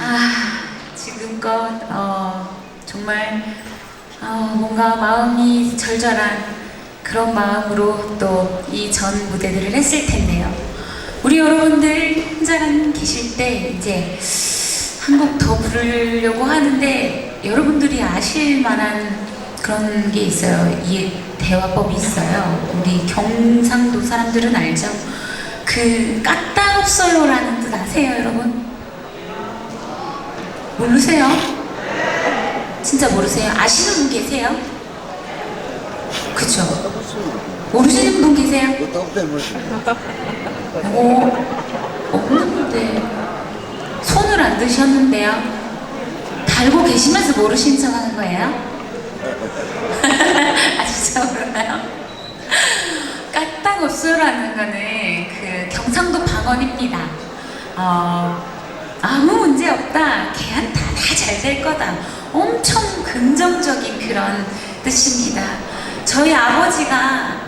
아, 지금껏 어, 정말 어, 뭔가 마음이 절절한 그런 마음으로 또 이 전 무대들을 했을 텐데요. 우리 여러분들 혼자만 계실 때 이제 한 곡 더 부르려고 하는데 여러분들이 아실 만한 그런 게 있어요. 이 대화법이 있어요. 우리 경상도 사람들은 알죠? 그 까딱없어요라는 뜻 아세요, 여러분? 모르세요? 진짜 모르세요? 아시는 분 계세요? 그쵸? 모르시는 분 계세요? 또 때문에 어, 없는데 손을 안 드셨는데요? 달고 계시면서 모르신 척 하는 거예요? 아 진짜 모르나요? 까딱없어라는 거는 그 경상도 방언입니다. 어, 아무 문제 없다. 걔한테 다잘 될 거다. 엄청 긍정적인 그런 뜻입니다. 저희 아버지가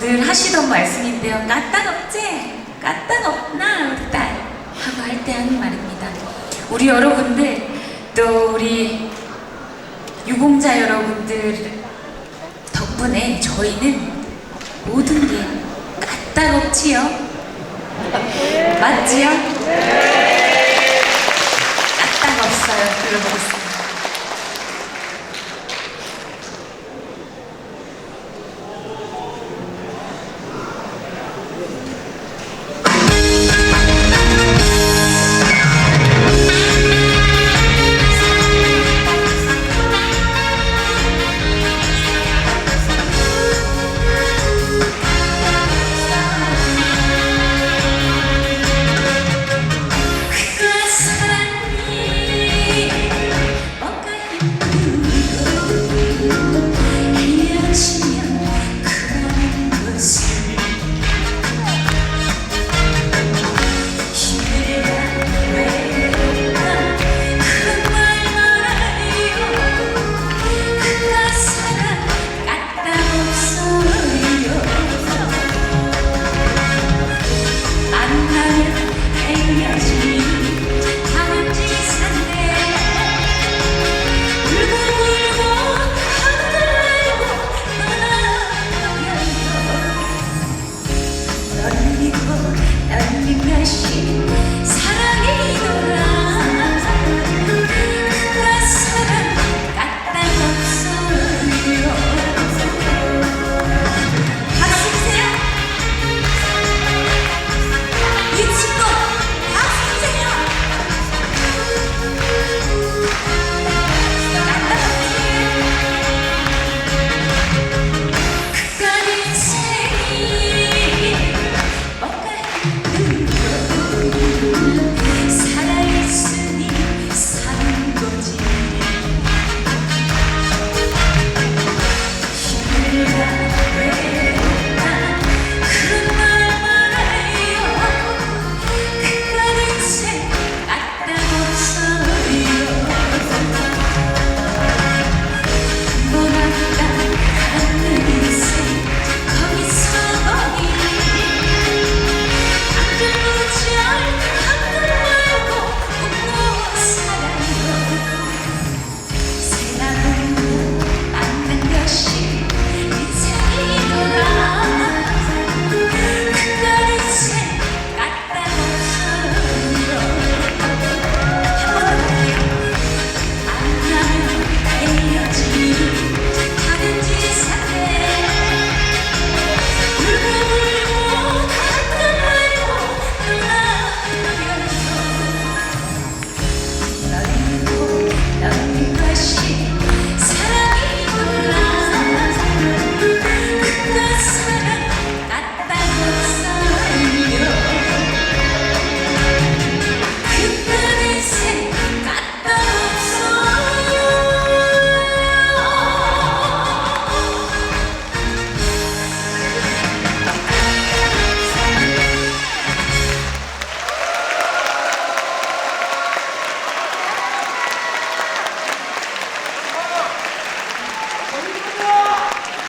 늘 하시던 말씀인데요. 까딱 없지? 까딱 없나? 우리 딸. 하고 할 때 하는 말입니다. 우리 여러분들, 또 우리 유공자 여러분들 덕분에 저희는 모든 게 까딱 없지요? 맞지요? 까